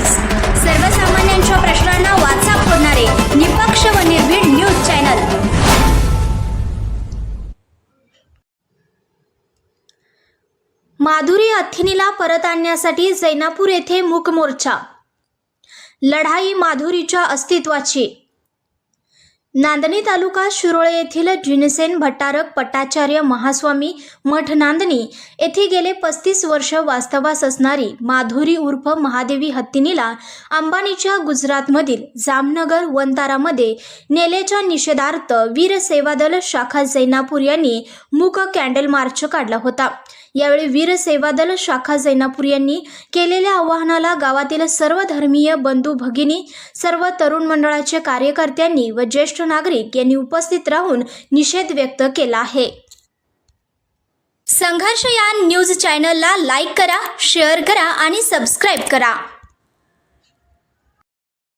News. सर्वसामान्यांच्या प्रश्नांना वाचा फोडणारे निपक्ष व निर्भीड न्यूज चॅनल. माधुरी अथिनीला परत आणण्यासाठी जैनापूर येथे मूक मोर्चा. लढाई माधुरीच्या अस्तित्वाची. नांदणी तालुका शिरोळे येथील जिनसेन भट्टारक पट्टाचार्य महास्वामी मठ नांदणी येथे गेले पस्तीस वर्ष वास्तवास असणारी माधुरी उर्फ महादेवी हत्तीनीला अंबानीच्या गुजरातमधील जामनगर वनतारामध्ये नेल्याच्या निषेधार्थ वीर सेवादल शाखा जैनापूर यांनी मूक कॅन्डल मार्च काढला होता. यावेळी वीर सेवा दल शाखा जैनापूर यांनी केलेल्या आवाहनाला गावातील सर्व धर्मीय बंधू भगिनी सर्व तरुण मंडळाचे कार्यकर्त्यांनी व ज्येष्ठ नागरिक यांनी उपस्थित राहून निषेध व्यक्त केला आहे. संघर्ष या न्यूज चॅनलला लाईक करा शेअर करा आणि सबस्क्राईब करा.